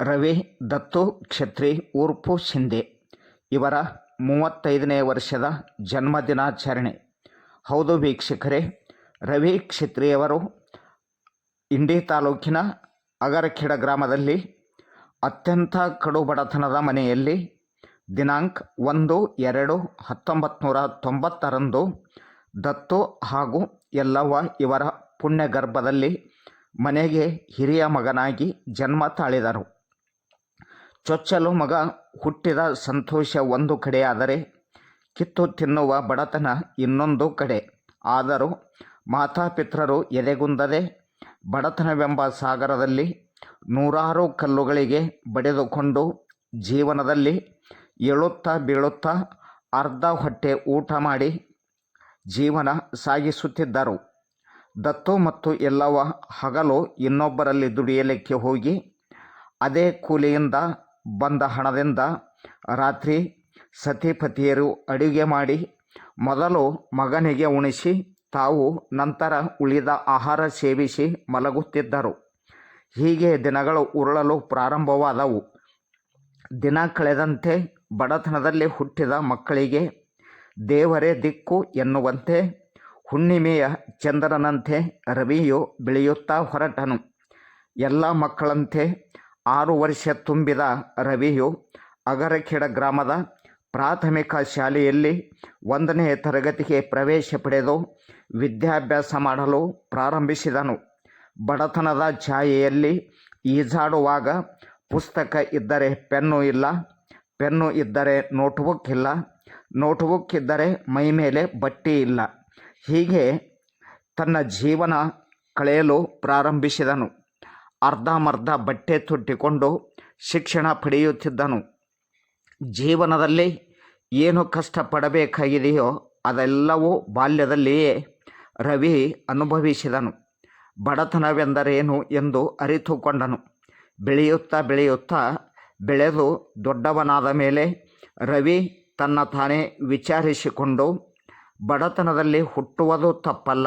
ರವಿ, ದತ್ತು ಕ್ಷತ್ರಿ ಉರ್ಫು ಶಿಂದೆ ಇವರ ಮೂವತ್ತೈದನೇ ವರ್ಷದ ಜನ್ಮದಿನಾಚರಣೆ. ಹೌದು ವೀಕ್ಷಕರೇ, ರವಿ ಕ್ಷತ್ರಿಯವರು ಇಂಡಿ ತಾಲೂಕಿನ ಅಗರಖೇಡ ಗ್ರಾಮದಲ್ಲಿ ಅತ್ಯಂತ ಕಡು ಬಡತನದ ಮನೆಯಲ್ಲಿ ದಿನಾಂಕ ಒಂದು, ಎರಡು ಹತ್ತೊಂಬತ್ತು ತೊಂಬತ್ತರಂದು ದತ್ತು ಹಾಗೂ ಎಲ್ಲವ್ವ ಇವರ ಪುಣ್ಯ ಗರ್ಭದಲ್ಲಿ ಮನೆಗೆ ಹಿರಿಯ ಮಗನಾಗಿ ಜನ್ಮ ತಾಳಿದರು. ಚೊಚ್ಚಲು ಮಗ ಹುಟ್ಟಿದ ಸಂತೋಷ ಒಂದು ಕಡೆಯಾದರೆ ಕಿತ್ತು ತಿನ್ನುವ ಬಡತನ ಇನ್ನೊಂದು ಕಡೆ. ಆದರೂ ಮಾತಾಪಿತ್ರರು ಎದೆಗುಂದದೆ ಬಡತನವೆಂಬ ಸಾಗರದಲ್ಲಿ ನೂರಾರು ಕಲ್ಲುಗಳಿಗೆ ಬಡಿದುಕೊಂಡು ಜೀವನದಲ್ಲಿ ಏಳುತ್ತಾ ಬೀಳುತ್ತಾ ಅರ್ಧ ಹೊಟ್ಟೆ ಊಟ ಮಾಡಿ ಜೀವನ ಸಾಗಿಸುತ್ತಿದ್ದರು. ದತ್ತು ಮತ್ತು ಎಲ್ಲವ ಹಗಲು ಇನ್ನೊಬ್ಬರಲ್ಲಿ ದುಡಿಯಲಿಕ್ಕೆ ಹೋಗಿ ಅದೇ ಕೂಲಿಯಿಂದ ಬಂದ ಹಣದಿಂದ ರಾತ್ರಿ ಸತಿಪತಿಯರು ಅಡುಗೆ ಮಾಡಿ ಮೊದಲು ಮಗನಿಗೆ ಉಣಿಸಿ, ತಾವು ನಂತರ ಉಳಿದ ಆಹಾರ ಸೇವಿಸಿ ಮಲಗುತ್ತಿದ್ದರು. ಹೀಗೆ ದಿನಗಳು ಉರುಳಲು ಪ್ರಾರಂಭವಾದವು. ದಿನ ಕಳೆದಂತೆ ಬಡತನದಲ್ಲಿ ಹುಟ್ಟಿದ ಮಕ್ಕಳಿಗೆ ದೇವರೇ ದಿಕ್ಕು ಎನ್ನುವಂತೆ ಹುಣ್ಣಿಮೆಯ ಚಂದ್ರನಂತೆ ರವಿಯು ಬೆಳೆಯುತ್ತಾ ಹೊರಟನು. ಎಲ್ಲ ಮಕ್ಕಳಂತೆ ಆರು ವರ್ಷ ತುಂಬಿದ ರವಿಯು ಅಗರಖೇಡ ಗ್ರಾಮದ ಪ್ರಾಥಮಿಕ ಶಾಲೆಯಲ್ಲಿ ಒಂದನೇ ತರಗತಿಗೆ ಪ್ರವೇಶ ಪಡೆದು ವಿದ್ಯಾಭ್ಯಾಸ ಮಾಡಲು ಪ್ರಾರಂಭಿಸಿದನು. ಬಡತನದ ಛಾಯೆಯಲ್ಲಿ ಈಜಾಡುವಾಗ ಪುಸ್ತಕ ಇದ್ದರೆ ಪೆನ್ನು ಇಲ್ಲ, ಪೆನ್ನು ಇದ್ದರೆ ನೋಟ್ಬುಕ್ ಇಲ್ಲ, ನೋಟ್ಬುಕ್ ಇದ್ದರೆ ಮೈ ಮೇಲೆ ಬಟ್ಟಿ ಇಲ್ಲ. ಹೀಗೆ ತನ್ನ ಜೀವನ ಕಳೆಯಲು ಪ್ರಾರಂಭಿಸಿದನು. ಅರ್ಧಮರ್ಧ ಬಟ್ಟೆ ತೊಟ್ಟಿಕೊಂಡು ಶಿಕ್ಷಣ ಪಡೆಯುತ್ತಿದ್ದನು. ಜೀವನದಲ್ಲಿ ಏನು ಕಷ್ಟಪಡಬೇಕಾಗಿದೆಯೋ ಅದೆಲ್ಲವೂ ಬಾಲ್ಯದಲ್ಲಿಯೇ ರವಿ ಅನುಭವಿಸಿದನು. ಬಡತನವೆಂದರೇನು ಎಂದು ಅರಿತುಕೊಂಡನು. ಬೆಳೆಯುತ್ತಾ ಬೆಳೆಯುತ್ತಾ ಬೆಳೆದು ದೊಡ್ಡವನಾದ ಮೇಲೆ ರವಿ ತನ್ನ ತಾನೇ ವಿಚಾರಿಸಿಕೊಂಡು, ಬಡತನದಲ್ಲಿ ಹುಟ್ಟುವುದು ತಪ್ಪಲ್ಲ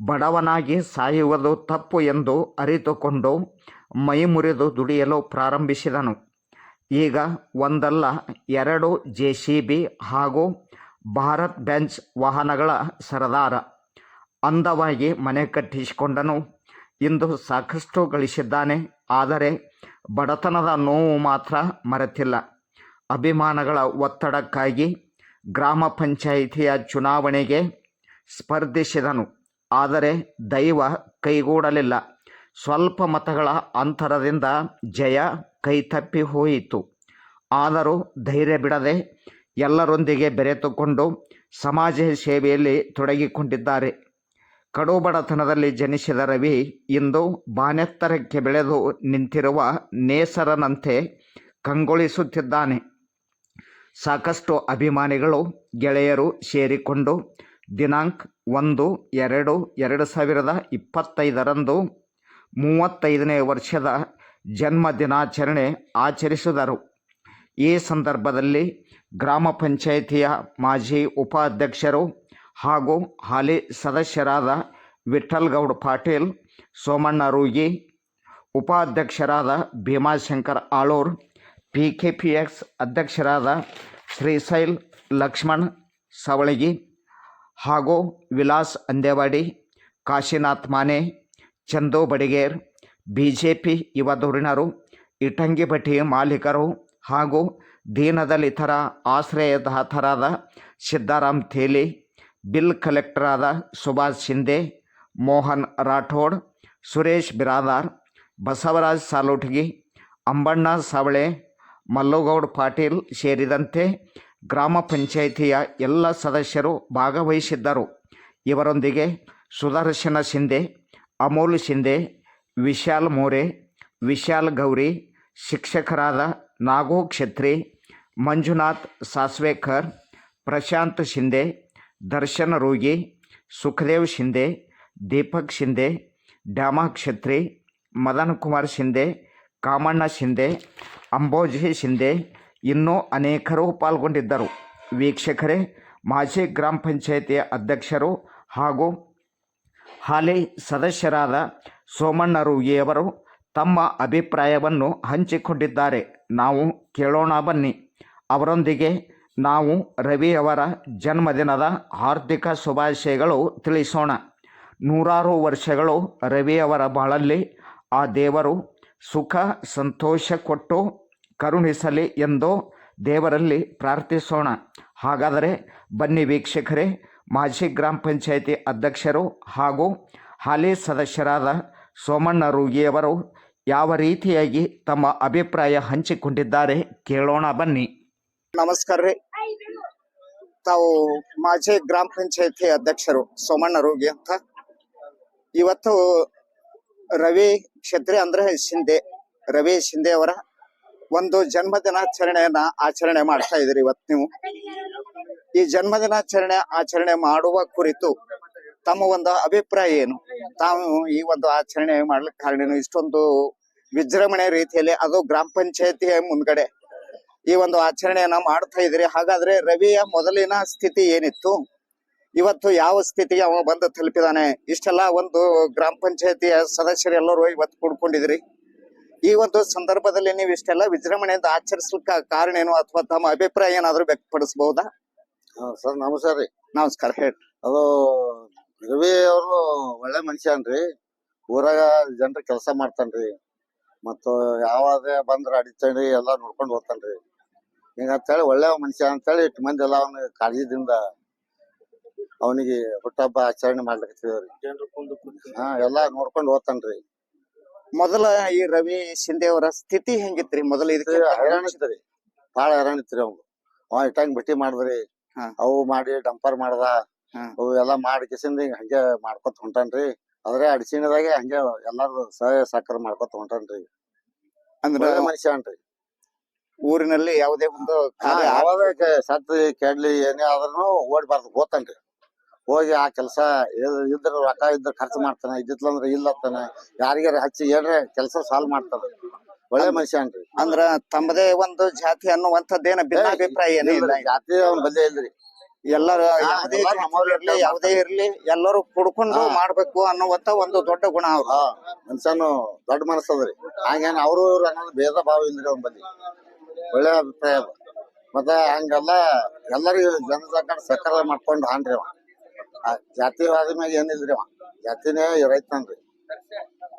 ಬಡವನಾಗಿ ಸಾಯುವುದು ತಪ್ಪು ಎಂದು ಅರಿತುಕೊಂಡು ಮೈ ಮುರಿದು ದುಡಿಯಲು ಪ್ರಾರಂಭಿಸಿದನು. ಈಗ ಒಂದಲ್ಲ, ಎರಡು ಜೆ ಸಿ ಬಿ ಹಾಗೂ ಭಾರತ್ ಬೆಂಚ್ ವಾಹನಗಳ ಸರದಾರ. ಅಂದವಾಗಿ ಮನೆ ಕಟ್ಟಿಸಿಕೊಂಡನು. ಇಂದು ಸಾಕಷ್ಟು ಗಳಿಸಿದ್ದಾನೆ, ಆದರೆ ಬಡತನದ ನೋವು ಮಾತ್ರ ಮರೆತಿಲ್ಲ. ಅಭಿಮಾನಗಳ ಒತ್ತಡಕ್ಕಾಗಿ ಗ್ರಾಮ ಪಂಚಾಯಿತಿಯ ಚುನಾವಣೆಗೆ ಸ್ಪರ್ಧಿಸಿದನು. ಆದರೆ ದೈವ ಕೈಗೂಡಲಿಲ್ಲ. ಸ್ವಲ್ಪ ಮತಗಳ ಅಂತರದಿಂದ ಜಯ ಕೈತಪ್ಪಿ ಹೋಯಿತು. ಆದರೂ ಧೈರ್ಯ ಬಿಡದೆ ಎಲ್ಲರೊಂದಿಗೆ ಬೆರೆತುಕೊಂಡು ಸಮಾಜ ಸೇವೆಯಲ್ಲಿ ತೊಡಗಿಕೊಂಡಿದ್ದಾರೆ. ಕಡುಬಡತನದಲ್ಲಿ ಜನಿಸಿದ ರವಿ ಇಂದು ಬಾನೆತ್ತರಕ್ಕೆ ಬೆಳೆದು ನಿಂತಿರುವ ನೇಸರನಂತೆ ಕಂಗೊಳಿಸುತ್ತಿದ್ದಾನೆ. ಸಾಕಷ್ಟು ಅಭಿಮಾನಿಗಳು ಗೆಳೆಯರು ಸೇರಿಕೊಂಡು ದಿನಾಂಕ ಒಂದು, ಎರಡು ಎರಡು ಸಾವಿರದ ಇಪ್ಪತ್ತೈದರಂದು ಮೂವತ್ತೈದನೇ ವರ್ಷದ ಜನ್ಮ ದಿನಾಚರಣೆ ಆಚರಿಸಿದರು. ಈ ಸಂದರ್ಭದಲ್ಲಿ ಗ್ರಾಮ ಪಂಚಾಯಿತಿಯ ಮಾಜಿ ಉಪಾಧ್ಯಕ್ಷರು ಹಾಗೂ ಹಾಲಿ ಸದಸ್ಯರಾದ ವಿಠಲ್ಗೌಡ ಪಾಟೀಲ್, ಸೋಮಣ್ಣ ರೂಗಿ, ಉಪಾಧ್ಯಕ್ಷರಾದ Bhimashankar Alur P K P X ಅಧ್ಯಕ್ಷರಾದ ಶ್ರೀಶೈಲ್ ಲಕ್ಷ್ಮಣ್, ಸವಳಗಿ ಹಾಗೂ Vilas Andewadi Kashinath Mane, Chandu Badiger B J P ಯುವ ಧುರೀಣರು, ಇಟಂಗಿ ಭಟ್ಟಿ ಮಾಲೀಕರು ಹಾಗೂ ದೀನದಲಿತರ ಆಶ್ರಯದಾತರಾದ ಸಿದ್ದಾರಾಮ್ ಥೇಲಿ, ಬಿಲ್ ಕಲೆಕ್ಟರಾದ ಸುಭಾಷ್ ಶಿಂದೆ ಮೋಹನ್ ರಾಠೋಡ್, ಸುರೇಶ್ ಬಿರಾದಾರ್, ಬಸವರಾಜ್ ಸಾಲೋಟಗಿ, ಅಂಬಣ್ಣ ಸಾವಳೆ, ಮಲ್ಲುಗೌಡ್ ಪಾಟೀಲ್ ಸೇರಿದಂತೆ ಗ್ರಾಮ ಪಂಚಾಯಿತಿಯ ಎಲ್ಲ ಸದಸ್ಯರು ಭಾಗವಹಿಸಿದ್ದರು. ಇವರೊಂದಿಗೆ ಸುದರ್ಶನ ಶಿಂದೆ ಅಮೋಲ್ ಶಿಂದೆ ವಿಶಾಲ್ ಮೋರೆ, ವಿಶಾಲ್ ಗೌರಿ, ಶಿಕ್ಷಕರಾದ ನಾಗೋ ಕ್ಷತ್ರಿ, ಮಂಜುನಾಥ್ ಸಾಸ್ವೇಕರ್, ಪ್ರಶಾಂತ್ ಶಿಂದೆ ದರ್ಶನ್ ರೋಗಿ, ಸುಖದೇವ್ ಶಿಂದೆ ದೀಪಕ್ ಶಿಂದೆ ಡ್ಯಾಮಾ ಕ್ಷತ್ರಿ, ಮದನ್ ಕುಮಾರ್ ಶಿಂದೆ ಕಾಮಣ್ಣ ಶಿಂದೆ ಅಂಬೋಜಿ ಶಿಂದೆ ಇನ್ನೂ ಅನೇಕರು ಪಾಲ್ಗೊಂಡಿದ್ದರು. ವೀಕ್ಷಕರೇ, ಮಾಜಿ ಗ್ರಾಮ ಪಂಚಾಯಿತಿಯ ಅಧ್ಯಕ್ಷರು ಹಾಗೂ ಹಾಲಿ ಸದಸ್ಯರಾದ ಸೋಮಣ್ಣ ರೂಗಿಯವರು ತಮ್ಮ ಅಭಿಪ್ರಾಯವನ್ನು ಹಂಚಿಕೊಂಡಿದ್ದಾರೆ. ನಾವು ಕೇಳೋಣ ಬನ್ನಿ. ಅವರೊಂದಿಗೆ ನಾವು ರವಿಯವರ ಜನ್ಮದಿನದ ಹಾರ್ದಿಕ ಶುಭಾಶಯಗಳು ತಿಳಿಸೋಣ. ನೂರಾರು ವರ್ಷಗಳು ರವಿಯವರ ಬಾಳಲ್ಲಿ ಆ ದೇವರು ಸುಖ, ಸಂತೋಷ ಕೊಟ್ಟು ಕರುಣಿಸಲಿ ಎಂದು ದೇವರಲ್ಲಿ ಪ್ರಾರ್ಥಿಸೋಣ. ಹಾಗಾದರೆ ಬನ್ನಿ ವೀಕ್ಷಕರೇ, ಮಾಜಿ ಗ್ರಾಮ ಪಂಚಾಯಿತಿ ಅಧ್ಯಕ್ಷರು ಹಾಗೂ ಹಾಲಿ ಸದಸ್ಯರಾದ ಸೋಮಣ್ಣ ರೂಗಿಯವರು ಯಾವ ರೀತಿಯಾಗಿ ತಮ್ಮ ಅಭಿಪ್ರಾಯ ಹಂಚಿಕೊಂಡಿದ್ದಾರೆ ಕೇಳೋಣ ಬನ್ನಿ. ನಮಸ್ಕಾರ ರೀ. ತಾವು ಮಾಜಿ ಗ್ರಾಮ ಪಂಚಾಯತಿ ಅಧ್ಯಕ್ಷರು ಸೋಮಣ್ಣ ರೋಗಿ ಅಂತ. ಇವತ್ತು ರವಿ ಕ್ಷತ್ರಿ ಅಂದ್ರೆ ಶಿಂದೆ, ರವಿ ಶಿಂದೆ ಅವರ ಒಂದು ಜನ್ಮ ದಿನಾಚರಣೆಯನ್ನ ಆಚರಣೆ ಮಾಡ್ತಾ ಇದ್ರಿ ಇವತ್ತು ನೀವು. ಈ ಜನ್ಮ ದಿನಾಚರಣೆ ಆಚರಣೆ ಮಾಡುವ ಕುರಿತು ತಮ್ಮ ಒಂದು ಅಭಿಪ್ರಾಯ ಏನು? ತಾವು ಈ ಒಂದು ಆಚರಣೆ ಮಾಡ್ಲಿಕ್ಕೆ ಕಾರಣ ಏನು? ಇಷ್ಟೊಂದು ವಿಜೃಂಭಣೆ ರೀತಿಯಲ್ಲಿ ಅದು ಗ್ರಾಮ ಪಂಚಾಯತಿಯ ಮುಂದ್ಗಡೆ ಈ ಒಂದು ಆಚರಣೆಯನ್ನ ಮಾಡ್ತಾ ಇದ್ರಿ ಹಾಗಾದ್ರೆ ರವಿಯ ಮೊದಲಿನ ಸ್ಥಿತಿ ಏನಿತ್ತು? ಇವತ್ತು ಯಾವ ಸ್ಥಿತಿಗೆ ಅವ ಬಂದು ತಲುಪಿದಾನೆ? ಇಷ್ಟೆಲ್ಲ ಒಂದು ಗ್ರಾಮ ಪಂಚಾಯತಿಯ ಸದಸ್ಯರೆಲ್ಲರೂ ಇವತ್ತು ಕೂಡ್ಕೊಂಡಿದ್ರಿ ಈ ಒಂದು ಸಂದರ್ಭದಲ್ಲಿ ನೀವು ಇಷ್ಟೆಲ್ಲ ವಿಜೃಂಭಣೆಯಿಂದ ಆಚರಿಸ್ಲಿಕ್ಕೆ ಕಾರಣ ಏನು ಅಥವಾ ತಮ್ಮ ಅಭಿಪ್ರಾಯ ಏನಾದ್ರು ವ್ಯಕ್ತಪಡಿಸಬಹುದಾ? ಸರ್ ನಮಸ್ಕಾರ ರೀ. ನಮಸ್ಕಾರ ಹೇಳಿ. ಅದು ರವಿ ಅವರು ಒಳ್ಳೆ ಮನುಷ್ಯನ್ರಿ ಊರಾಗ ಜನರು ಕೆಲಸ ಮಾಡ್ತಾನ್ರಿ ಮತ್ತು ಯಾವಾಗ ಬಂದ್ರ ಅಡಿತಾನ್ರಿ ಎಲ್ಲ ನೋಡ್ಕೊಂಡು ಹೋಗ್ತಾನ್ರಿ ಹಿಂಗ ಅಂತೇಳಿ ಒಳ್ಳೆ ಮನುಷ್ಯ ಅಂತೇಳಿ ಇಟ್ಟು ಮಂದಿ ಎಲ್ಲ ಅವನ ಕಾಳಜಿದಿಂದ ಅವನಿಗೆ ಹುಟ್ಟಹಬ್ಬ ಆಚರಣೆ ಮಾಡ್ಲಿಕ್ಕೆ ಹಾ ಎಲ್ಲಾ ನೋಡ್ಕೊಂಡು ಹೋಗ್ತಾನ್ರಿ ಮೊದಲ ಈ ರವಿ ಶಿಂದೆ ಅವರ ಸ್ಥಿತಿ ಹೆಂಗಿತ್ರಿ? ಮೊದಲ ಇದಕ್ಕೆ ಹೈರಾಣ ಬಾಳ ಹೈರಾಣ ಇತ್ರಿ ಅವ್ನು ಅವ ಇಟ್ಟಂಗ್ ಭೇಟಿ ಮಾಡಿದ್ರಿ. ಹಾ. ಅವು ಮಾಡಿ ಡಂಪರ್ ಮಾಡ್ದ. ಹಾ. ಅವು ಎಲ್ಲಾ ಮಾಡಿ ಕಿಸಿಂದ ಹಂಗೆ ಮಾಡ್ಕೊತ ಹೊಂಟನ್ರಿ. ಆದ್ರೆ ಅಡಚಿನದಾಗೆ ಹಂಗೆ ಎಲ್ಲಾರು ಸಹಾಯ ಸಹಕಾರ ಮಾಡ್ಕೊತ ಹೊಂಟನ್ರಿ. ಅಂದ್ರೆ ಒಳ್ಳೆ ಮನುಷ್ಯ ಅನ್ರಿ. ಊರಿನಲ್ಲಿ ಯಾವುದೇ ಒಂದು ಕಾರ್ಯ ಯಾವಾಗ ಸತ್ ಕೆಡ್ಲಿ ಏನೇ ಆದ್ರೂ ಓಡ್ಬಾರ್ದು ಹೋತಾನ್ರಿ ಹೋಗಿ ಆ ಕೆಲಸ ಇದ್ರ ರೊಕ್ಕ ಇದ್ರ ಖರ್ಚು ಮಾಡ್ತಾನ ಇದ್ದಿತ್ಲಂದ್ರ ಇಲ್ಲತ್ತಾನ ಯಾರಿಗಾರ ಹಚ್ಚಿ ಏನ್ರ ಕೆಲಸ ಸಾಲ್ವ್ ಮಾಡ್ತಾನ. ಒಳ್ಳೆ ಮನುಷ್ಯ ಅನ್ರಿ ಅಂದ್ರ ತಮ್ಮದೇ ಒಂದು ಜಾತಿ ಅನ್ನುವಂಥದ್ದೇನ ಭಿನ್ನಾಭಿಪ್ರಾಯ ಏನಿಲ್ಲ ಇಲ್ಲ. ಜಾತಿ ಅವ್ನ ಬಲ್ಲೆ ಇಲ್ರಿ. ಎಲ್ಲರ ಯಾವುದೇ ಇರ್ಲಿ ಯಾವುದೇ ಇರ್ಲಿ ಎಲ್ಲರೂ ಕುಡ್ಕೊಂಡು. ಮಾಡ್ಬೇಕು ಅನ್ನುವಂತ ಒಂದು ದೊಡ್ಡ ಗುಣ ಅವ್ರು ಮನುಷ್ಯನು ದೊಡ್ಡ ಮನಸ್ಸದ್ರಿ ಹಂಗೇನ್ ಅವ್ರು ಇವ್ರು ಅನ್ನೋದು ಭೇದ ಭಾವ ಇಲ್ರಿ ಅವ್ನ ಬಂದಿ ಒಳ್ಳೆ ಅಭಿಪ್ರಾಯ ಅದ. ಮತ್ತ ಹಂಗೆಲ್ಲ ಎಲ್ಲರಿಗೂ ಜನ ಸಹಕಾರ ಮಾಡ್ಕೊಂಡು ಹಾನ್ರಿ ಅವ ಜಾತಿವಾದ ಮ್ಯಾಗ ಏನಿಲ್ರಿ ಅವ ಜಾತಿನೇ ರೈತನ್ರಿ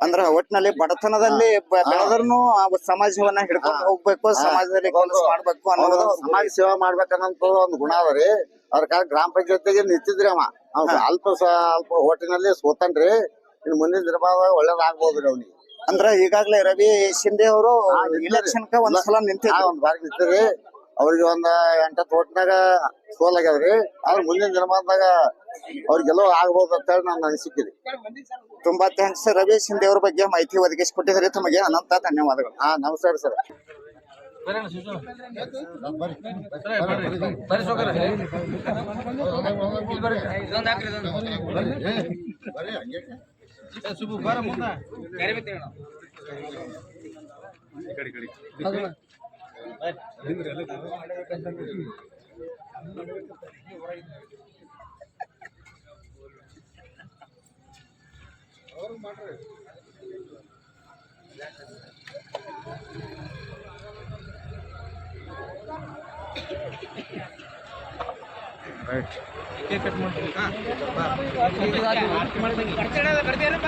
ಅಂದ್ರ ಒಟ್ಟಿನಲ್ಲಿ ಬಡತನದಲ್ಲಿ ಬ- ಹಾ. ಬೆಳೆದ್ರುನು ಆ ಸಮಾಜವನ್ನ ಹಿಡ್ಕೊಂಡು. ಹೋಗ್ಬೇಕು ಸಮಾಜದಲ್ಲಿ ಕೆಲಸ. ಮಾಡ್ಬೇಕು ಅನ್ನೋದು ಅವ್ನು ಸಮಾಜ ಸೇವಾ ಮಾಡ್ಬೇಕನ್ನಂತ ಒಂದು ಗುಣ ಅದ ರೀ ಅದಕ್ಕಾಗಿ ಗ್ರಾಮ ಪಂಚಾಯತಿಗೆ ನಿಂತಿದ್ರಿ ಅವ ಅಲ್ಪ ಹಾ. ಅಲ್ಪ ಸ್ವಲ್ಪ ಓಟಿನಲ್ಲಿ ಸೋತನ್ರಿ ಇನ್ ಮುಂದಿನ ದಿನಮಾನ ಒಳ್ಳೇದಾಗ್ಬೋದ್ರಿ ಅವ್ನಿಗೆ ಅಂದ್ರ ಈಗಾಗ್ಲೇ ರವಿ ಶಿಂದೆ ಅವರು ಹಾ, ನಿಂತಿದ್ದಾರೆ. ಇಲೆಕ್ಷನ್ ಒಂದ್ಸಲ ನಿಂತಿದ್ರು ಒಂದ್ ಬಾರಿ ನಿಂತಿರಿ ಅವ್ರಿಗೆ ಒಂದ್ ಎಂಟತ್ತು ಓಟ್ನಾಗ ಸೋಲ್ ಆಗ್ಯಾವ್ರಿ. ಆದ್ರ ಮುಂದಿನ ದಿನಮಾನದಾಗ ಅವ್ರಿಗೆ ಗೆಲುವು ಆಗ್ಬೋದು ಅಂತ ಹೇಳಿ ನನ್ನ ಅನಿಸಿಕೆ ರೀ ತುಂಬಾ ಥ್ಯಾಂಕ್ಸ್ ರವಿ ಶಿಂದೆ ಅವ್ರ ಬಗ್ಗೆ ಮಾಹಿತಿ ಒದಗಿಸಿಕೊಟ್ಟಿದ್ರಿ ತಮಗೆ ಅನಂತ ಧನ್ಯವಾದಗಳು. ಹಾ ನಮಸ್ಕಾರ ಸರ್. ರೈಟ್ ಇಕ್ಕೆ ಕಟ್ ಮಾಡ್ತೀನಿ ಹಾ ಬಾ ಮಾಡ್ತೀನಿ ಮಾಡ್ತೀನಿ ಕಟ್ ಮಾಡಲ್ಲ ಕಟ್ ಏನಪ್ಪ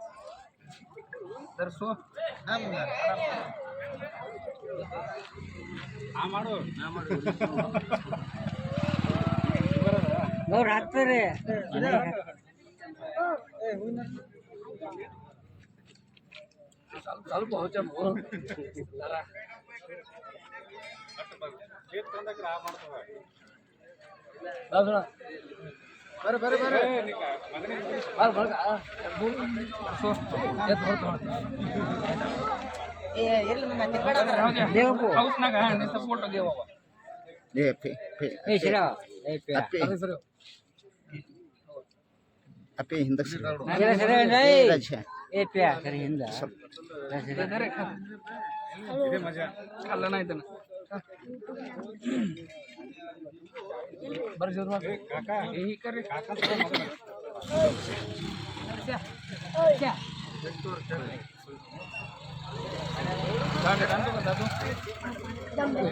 સરસો આમાડો આમાડો બહુ રાત્રે રે ચાલુ પહોંચે મોર તારા ખેત કંદક રા ಮಾಡ್ತವ ಅವ್ರು ಹಾಕ್ತಾರೆ ಸ್ವಲ್ಪ ಬರ್ರಿ ಬರ್ರಿ ಬರ್ರಿ ದೇವಪ್ಪು ಏ ಪಿ ಪಿ ಏ ಶಿರ ಏ ಪಿ ಅಪ್ಪಿ ಅಪ್ಪಿ ಹಿಂದಕ್ಕೆ ಸರಿ. ಶಿರ ಶಿರ ಏ, ರಾಜ. ಏ ಪಿ ಸರಿ ಹಿಂದ ಇಟ್ಟಿಡಿ ಇಟ್ಟಿದಮ್ ಯಾರು ಸುಮ್ಮನೆ baru jual rumah kakak. Ini kan kakak Jangan,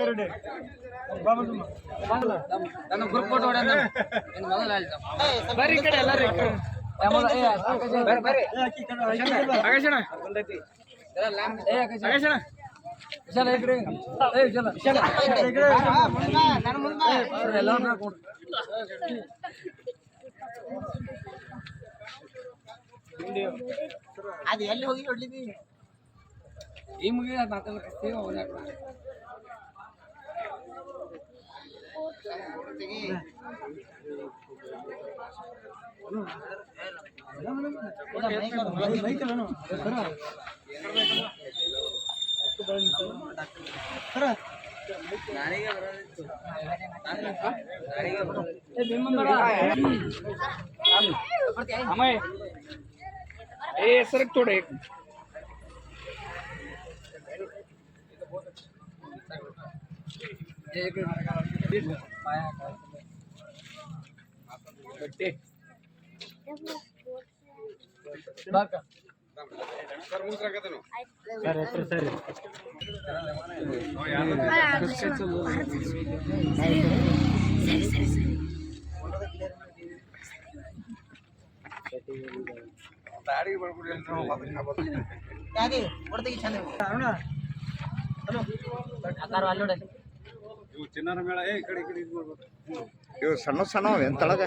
ready ಬಾ ನನ್ನ ಗ್ರೂಪ್ ಫೋಟೋ ಹೊಡೆದ ಬರ್ರಿ ಈ ಕಡೆ ಎಲ್ಲರೂ ಬರ್ರಿ ಬರ್ರಿ. ಆಗೇಶಣ ಆಗೇಶಣ ವಿಶಾಲ ಕಡೆ ಏ ವಿಶಾಲ. ವಿಶಾಲ. ಈ ಕಡೆ ಮುಂದೆ ಎಲ್ಲರೂ ಕೊಡು ಅದು ಎಲ್ಲಿ ಹೋಗಿ ಹೊಡ್ಲಿದಿ? ಈ ಮುಗಿದ ಮಾತಾಡ್ತೀವಿ हमें ये सर थोड़े తాడికి పడుకుంటే తాగి కొడతకి చంద్ర అరుణ అక్కడ వాళ్ళు ಇವು ಸಣ್ಣ ಸಣ್ಣ ಏನು ತಳಗ?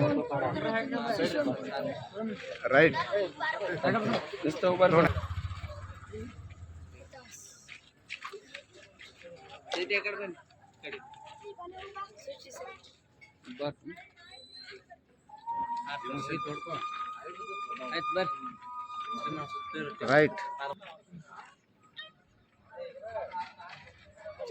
ರೈಟ್.